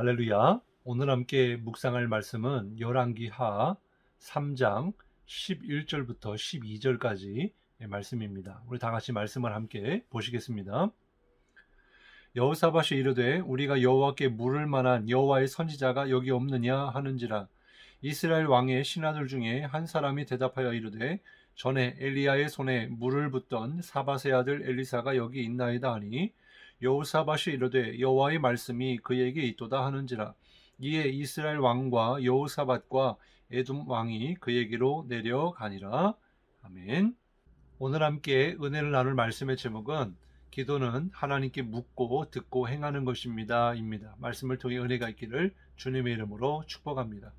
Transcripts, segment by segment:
할렐루야. 오늘 함께 묵상할 말씀은 열왕기하 3장 11절부터 12절까지 말씀입니다. 우리 다 같이 말씀을 함께 보시겠습니다. 여호사밧이 이르되 우리가 여호와께 물을 만한 여호와의 선지자가 여기 없느냐 하는지라 이스라엘 왕의 신하들 중에 한 사람이 대답하여 이르되 전에 엘리야의 손에 물을 붓던 사밧의 아들 엘리사가 여기 있나이다 하니 여호사밧이 이르되 여호와의 말씀이 그에게 있도다 하는지라 이에 이스라엘 왕과 여호사밧과 에돔 왕이 그에게로 내려가니라 아멘. 오늘 함께 은혜를 나눌 말씀의 제목은 기도는 하나님께 묻고 듣고 행하는 것입니다. 입니다. 말씀을 통해 은혜가 있기를 주님의 이름으로 축복합니다.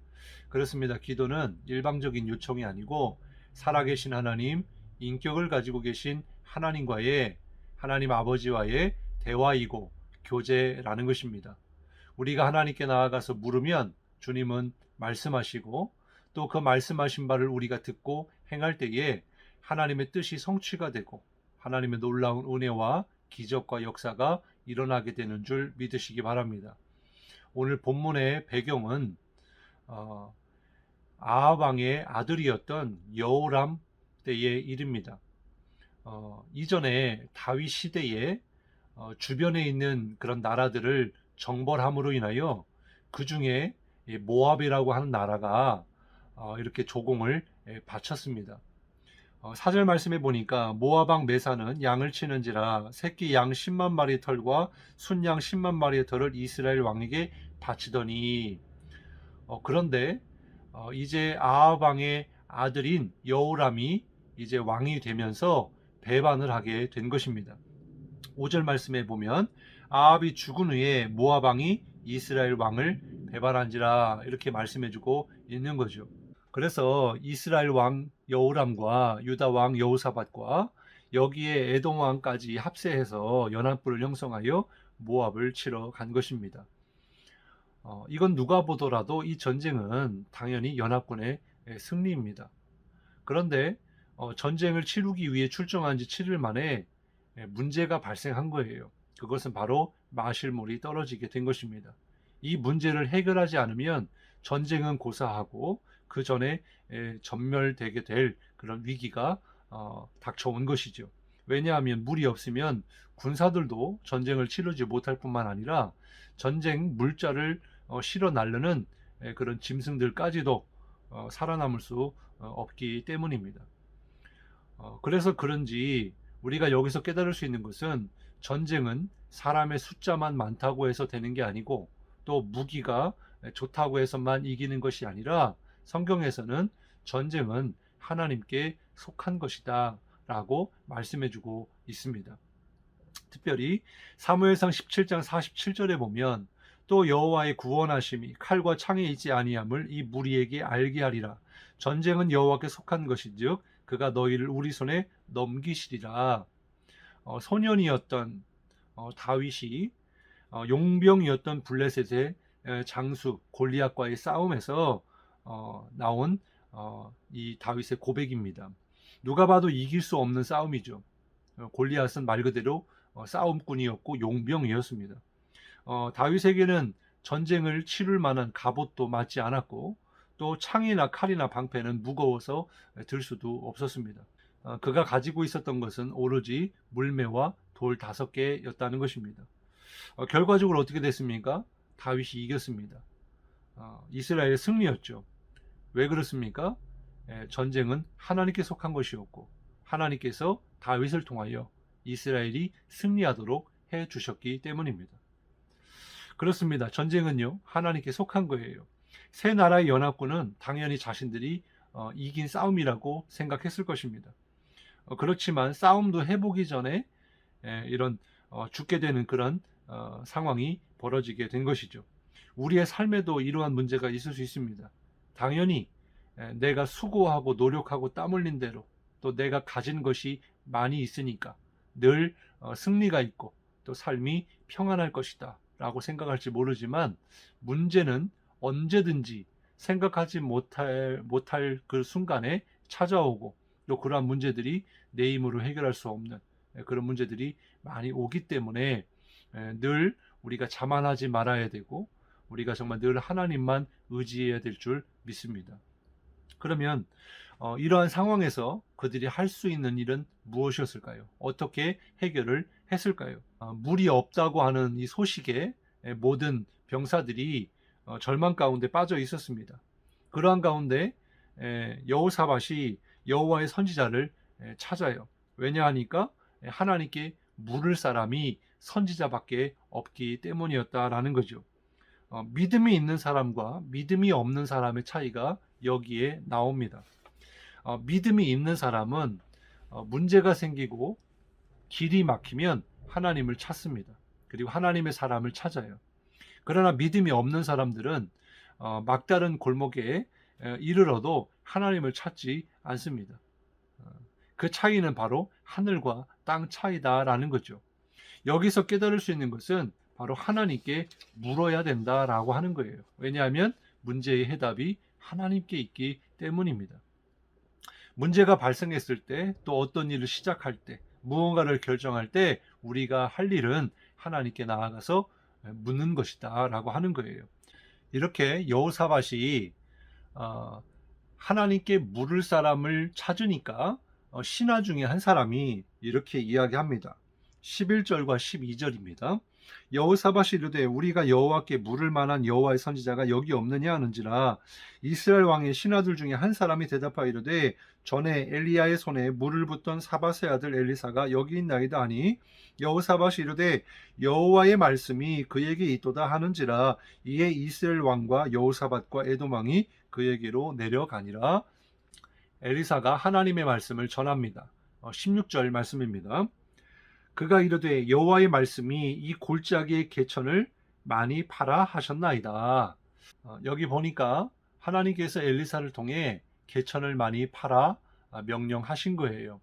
그렇습니다. 기도는 일방적인 요청이 아니고 살아계신 하나님, 인격을 가지고 계신 하나님과의 하나님 아버지와의 대화이고 교제라는 것입니다. 우리가 하나님께 나아가서 물으면 주님은 말씀하시고 또 그 말씀하신 바를 우리가 듣고 행할 때에 하나님의 뜻이 성취가 되고 하나님의 놀라운 은혜와 기적과 역사가 일어나게 되는 줄 믿으시기 바랍니다. 오늘 본문의 배경은 어, 아합왕의 아들이었던 여호람 때의 일입니다. 어, 이전에 다윗 시대에 어, 주변에 있는 그런 나라들을 정벌함으로 인하여 그 중에 모압이라고 하는 나라가 어, 이렇게 조공을 예, 바쳤습니다. 어, 사절 말씀에 보니까 모아방 메사는 양을 치는지라 새끼 양 10만 마리의 털과 순양 10만 마리의 털을 이스라엘 왕에게 바치더니 어, 그런데 어, 이제 아합왕의 아들인 여호람이 이제 왕이 되면서 배반을 하게 된 것입니다. 5절 말씀에 보면 아합이 죽은 후에 모압 왕이 이스라엘 왕을 배반한지라 이렇게 말씀해주고 있는 거죠. 그래서 이스라엘 왕 여호람과 유다 왕 여호사밧과 여기에 에돔 왕까지 합세해서 연합부를 형성하여 모압을 치러 간 것입니다. 어, 이건 누가 보더라도 이 전쟁은 당연히 연합군의 승리입니다. 그런데 어, 전쟁을 치르기 위해 출정한 지 7일 만에 문제가 발생한 거예요. 그것은 바로 마실 물이 떨어지게 된 것입니다. 이 문제를 해결하지 않으면 전쟁은 고사하고 그 전에 전멸되게 될 그런 위기가 어, 닥쳐온 것이죠. 왜냐하면 물이 없으면 군사들도 전쟁을 치르지 못할 뿐만 아니라 전쟁 물자를 어, 실어 날르는 그런 짐승들까지도 어, 살아남을 수 없기 때문입니다. 그래서 그런지 우리가 여기서 깨달을 수 있는 것은 전쟁은 사람의 숫자만 많다고 해서 되는 게 아니고 또 무기가 좋다고 해서만 이기는 것이 아니라 성경에서는 전쟁은 하나님께 속한 것이다 라고 말씀해 주고 있습니다. 특별히 사무엘상 17장 47절에 보면 또 여호와의 구원하심이 칼과 창에 있지 아니함을 이 무리에게 알게 하리라 전쟁은 여호와께 속한 것인즉 그가 너희를 우리 손에 넘기시리라 어, 소년이었던 어, 다윗이 어, 용병이었던 블레셋의 장수 골리앗과의 싸움에서 어, 나온 어, 이 다윗의 고백입니다. 누가 봐도 이길 수 없는 싸움이죠. 어, 골리앗은 말 그대로 어, 싸움꾼이었고 용병이었습니다. 어, 다윗에게는 전쟁을 치룰 만한 갑옷도 맞지 않았고 또 창이나 칼이나 방패는 무거워서 들 수도 없었습니다. 어, 그가 가지고 있었던 것은 오로지 물매와 돌 다섯 개였다는 것입니다. 어, 결과적으로 어떻게 됐습니까? 다윗이 이겼습니다. 어, 이스라엘의 승리였죠. 왜 그렇습니까? 예, 전쟁은 하나님께 속한 것이었고 하나님께서 다윗을 통하여 이스라엘이 승리하도록 해 주셨기 때문입니다. 그렇습니다. 전쟁은요 하나님께 속한 거예요. 세 나라의 연합군은 당연히 자신들이 어, 이긴 싸움이라고 생각했을 것입니다. 어, 그렇지만 싸움도 해보기 전에 예, 이런 어, 죽게 되는 그런 어, 상황이 벌어지게 된 것이죠. 우리의 삶에도 이러한 문제가 있을 수 있습니다. 당연히 내가 수고하고 노력하고 땀 흘린 대로 또 내가 가진 것이 많이 있으니까 늘 어, 승리가 있고 또 삶이 평안할 것이다 라고 생각할지 모르지만 문제는 언제든지 생각하지 못할, 못할 그 순간에 찾아오고 또 그러한 문제들이 내 힘으로 해결할 수 없는 그런 문제들이 많이 오기 때문에 늘 우리가 자만하지 말아야 되고 우리가 정말 늘 하나님만 의지해야 될 줄 믿습니다. 그러면 어, 이러한 상황에서 그들이 할 수 있는 일은 무엇이었을까요? 어떻게 해결을 했을까요? 어, 물이 없다고 하는 이 소식에 에, 모든 병사들이 어, 절망 가운데 빠져 있었습니다. 그러한 가운데 에, 여호사밧이 여호와의 선지자를 에, 찾아요. 왜냐하니까 에, 하나님께 물을 사람이 선지자밖에 없기 때문이었다라는 거죠. 어, 믿음이 있는 사람과 믿음이 없는 사람의 차이가 여기에 나옵니다. 어, 믿음이 있는 사람은 어, 문제가 생기고 길이 막히면 하나님을 찾습니다. 그리고 하나님의 사람을 찾아요. 그러나 믿음이 없는 사람들은 어, 막다른 골목에 에, 이르러도 하나님을 찾지 않습니다. 어, 그 차이는 바로 하늘과 땅 차이다라는 거죠. 여기서 깨달을 수 있는 것은 바로 하나님께 물어야 된다라고 하는 거예요. 왜냐하면 문제의 해답이 하나님께 있기 때문입니다. 문제가 발생했을 때 또 어떤 일을 시작할 때 무언가를 결정할 때 우리가 할 일은 하나님께 나아가서 묻는 것이다라고 하는 거예요. 이렇게 여호사밧이 어, 하나님께 물을 사람을 찾으니까 어, 신하 중에 한 사람이 이렇게 이야기합니다. 11절과 12절입니다. 여호사밧이 이르되 우리가 여호와께 물을 만한 여호와의 선지자가 여기 없느냐 하는지라 이스라엘 왕의 신하들 중에 한 사람이 대답하여 이르되 전에 엘리야의 손에 물을 붓던 사밧의 아들 엘리사가 여기 있나이다 하니 여호사밧이 이르되 여호와의 말씀이 그에게 있도다 하는지라 이에 이스라엘 왕과 여호사밧과 에돔 왕이 그에게로 내려가니라 엘리사가 하나님의 말씀을 전합니다. 16절 말씀입니다. 그가 이르되 여호와의 말씀이 이 골짜기의 개천을 많이 팔아 하셨나이다. 어, 여기 보니까 하나님께서 엘리사를 통해 개천을 많이 팔아 아, 명령하신 거예요.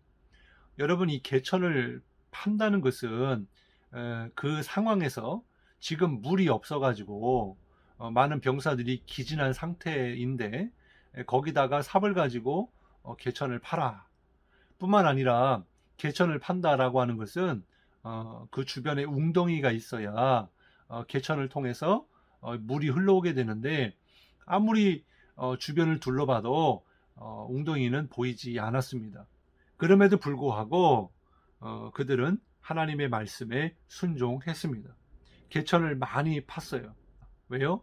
여러분 이 개천을 판다는 것은 에, 그 상황에서 지금 물이 없어가지고 어, 많은 병사들이 기진한 상태인데 에, 거기다가 삽을 가지고 어, 개천을 팔아. 뿐만 아니라 개천을 판다라고 하는 것은 어, 그 주변에 웅덩이가 있어야 어, 개천을 통해서 어, 물이 흘러오게 되는데 아무리 어, 주변을 둘러봐도 어, 웅덩이는 보이지 않았습니다. 그럼에도 불구하고 어, 그들은 하나님의 말씀에 순종했습니다. 개천을 많이 팠어요. 왜요?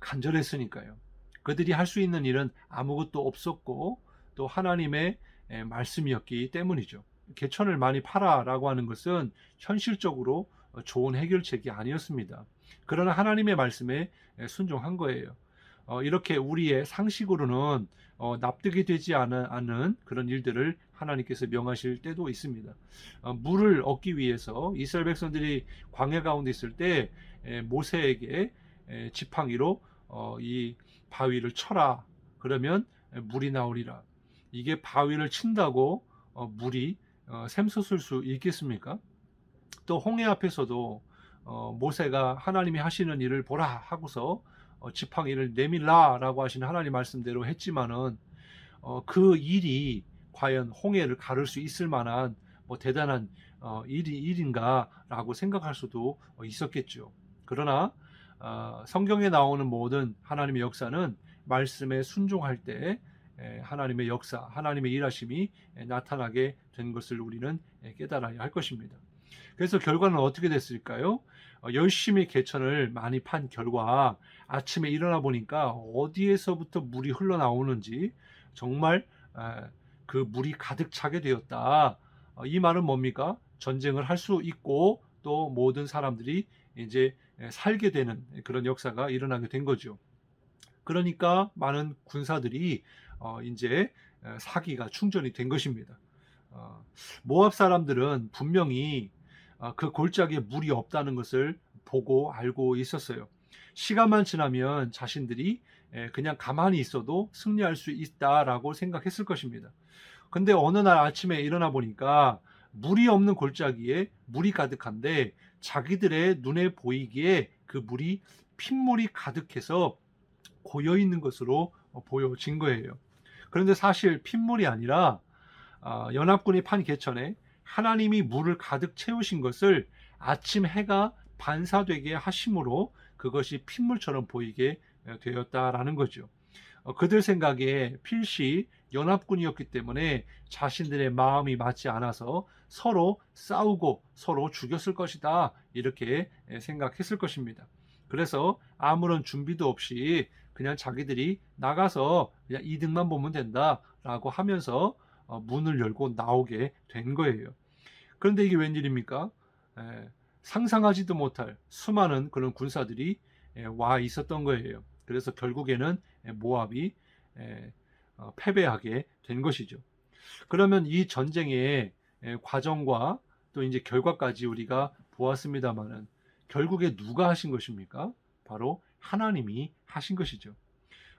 간절했으니까요. 그들이 할 수 있는 일은 아무것도 없었고 또 하나님의 에, 말씀이었기 때문이죠. 개천을 많이 팔아라고 하는 것은 현실적으로 좋은 해결책이 아니었습니다. 그러나 하나님의 말씀에 순종한 거예요. 어, 이렇게 우리의 상식으로는 어, 납득이 되지 않은, 그런 일들을 하나님께서 명하실 때도 있습니다. 어, 물을 얻기 위해서 이스라엘 백성들이 광야 가운데 있을 때 에, 모세에게 에, 지팡이로 어, 이 바위를 쳐라. 그러면 물이 나오리라. 이게 바위를 친다고 어, 물이 어, 샘솟을 수 있겠습니까? 또 홍해 앞에서도 어, 모세가 하나님이 하시는 일을 보라 하고서 어, 지팡이를 내밀라라고 하시는 하나님 말씀대로 했지만은 어, 그 일이 과연 홍해를 가를 수 있을 만한 뭐 대단한 어, 일이 일인가라고 생각할 수도 있었겠죠. 그러나 어, 성경에 나오는 모든 하나님의 역사는 말씀에 순종할 때 에, 하나님의 역사, 하나님의 일하심이 에, 나타나게 된 것을 우리는 에, 깨달아야 할 것입니다. 그래서 결과는 어떻게 됐을까요? 어, 열심히 개천을 많이 판 결과 아침에 일어나 보니까 어디에서부터 물이 흘러나오는지 정말 에, 그 물이 가득 차게 되었다. 어, 이 말은 뭡니까? 전쟁을 할 수 있고 또 모든 사람들이 이제 에, 살게 되는 그런 역사가 일어나게 된 거죠. 그러니까 많은 군사들이 어, 이제 에, 사기가 충전이 된 것입니다. 어, 모압 사람들은 분명히 어, 그 골짜기에 물이 없다는 것을 보고 알고 있었어요. 시간만 지나면 자신들이 에, 그냥 가만히 있어도 승리할 수 있다라고 생각했을 것입니다. 근데 어느 날 아침에 일어나 보니까 물이 없는 골짜기에 물이 가득한데 자기들의 눈에 보이기에 그 물이 핏물이 가득해서 고여 있는 것으로 보여진 거예요. 그런데 사실 핏물이 아니라 어, 연합군이 판 개천에 하나님이 물을 가득 채우신 것을 아침 해가 반사되게 하심으로 그 그것이 핏물처럼 보이게 되었다라는 거죠. 어, 그들 생각에 필시 연합군이었기 때문에 자신들의 마음이 맞지 않아서 서로 싸우고 서로 죽였을 것이다. 이렇게 생각했을 것입니다. 그래서 아무런 준비도 없이 그냥 자기들이 나가서 그냥 이득만 보면 된다 라고 하면서 어, 문을 열고 나오게 된 거예요. 그런데 이게 웬일입니까? 에, 상상하지도 못할 수많은 그런 군사들이 에, 와 있었던 거예요. 그래서 결국에는 모압이 에, 어, 패배하게 된 것이죠. 그러면 이 전쟁의 에, 과정과 또 이제 결과까지 우리가 보았습니다만은 결국에 누가 하신 것입니까? 바로 하나님이 하신 것이죠.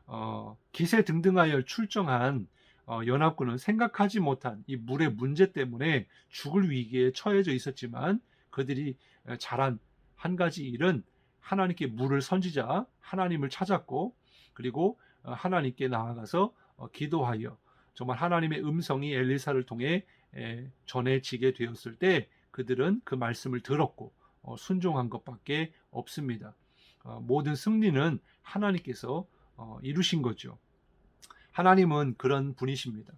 어, 기세 등등하여 출정한 어, 연합군은 생각하지 못한 이 물의 문제 때문에 죽을 위기에 처해져 있었지만 그들이 어, 잘한 한 가지 일은 하나님께 물을 선지자 하나님을 찾았고 그리고 어, 하나님께 나아가서 어, 기도하여 정말 하나님의 음성이 엘리사를 통해 에, 전해지게 되었을 때 그들은 그 말씀을 들었고 어, 순종한 것밖에 없습니다. 어, 모든 승리는 하나님께서 어, 이루신 거죠. 하나님은 그런 분이십니다.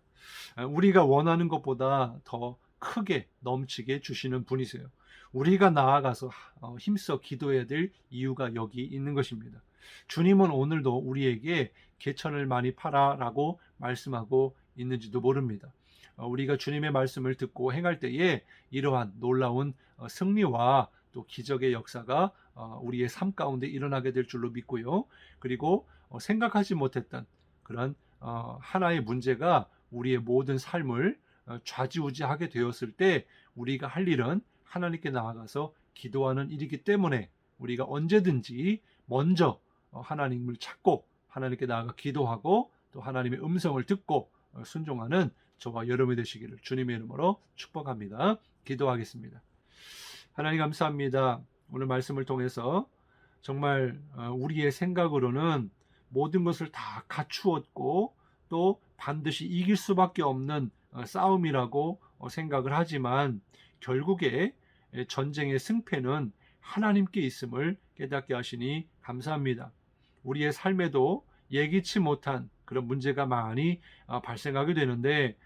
어, 우리가 원하는 것보다 더 크게 넘치게 주시는 분이세요. 우리가 나아가서 어, 힘써 기도해야 될 이유가 여기 있는 것입니다. 주님은 오늘도 우리에게 개천을 많이 팔아라고 말씀하고 있는지도 모릅니다. 어, 우리가 주님의 말씀을 듣고 행할 때에 이러한 놀라운 어, 승리와 또 기적의 역사가 어, 우리의 삶 가운데 일어나게 될 줄로 믿고요. 그리고 어, 생각하지 못했던 그런 어, 하나의 문제가 우리의 모든 삶을 어, 좌지우지하게 되었을 때 우리가 할 일은 하나님께 나아가서 기도하는 일이기 때문에 우리가 언제든지 먼저 어, 하나님을 찾고 하나님께 나아가 기도하고 또 하나님의 음성을 듣고 어, 순종하는 저와 여러분이 되시기를 주님의 이름으로 축복합니다. 기도하겠습니다. 하나님 감사합니다. 오늘 말씀을 통해서 정말 어, 우리의 생각으로는 모든 것을 다 갖추었고 또 반드시 이길 수밖에 없는 어, 싸움이라고 어, 생각을 하지만 결국에 전쟁의 승패는 하나님께 있음을 깨닫게 하시니 감사합니다. 우리의 삶에도 예기치 못한 그런 문제가 많이 어, 발생하게 되는데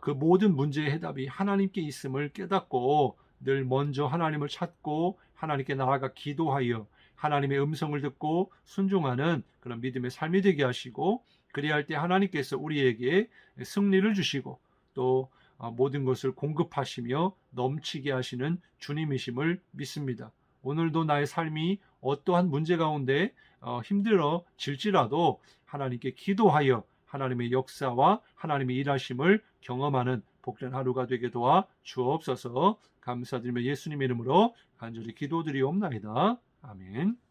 그 모든 문제의 해답이 하나님께 있음을 깨닫고 늘 먼저 하나님을 찾고 하나님께 나아가 기도하여 하나님의 음성을 듣고 순종하는 그런 믿음의 삶이 되게 하시고 그리할 때 하나님께서 우리에게 승리를 주시고 또 어, 모든 것을 공급하시며 넘치게 하시는 주님이심을 믿습니다. 오늘도 나의 삶이 어떠한 문제 가운데 어, 힘들어질지라도 하나님께 기도하여 하나님의 역사와 하나님의 일하심을 경험하는 복된 하루가 되게 도와 주옵소서 감사드리며 예수님의 이름으로 간절히 기도드리옵나이다. 아멘.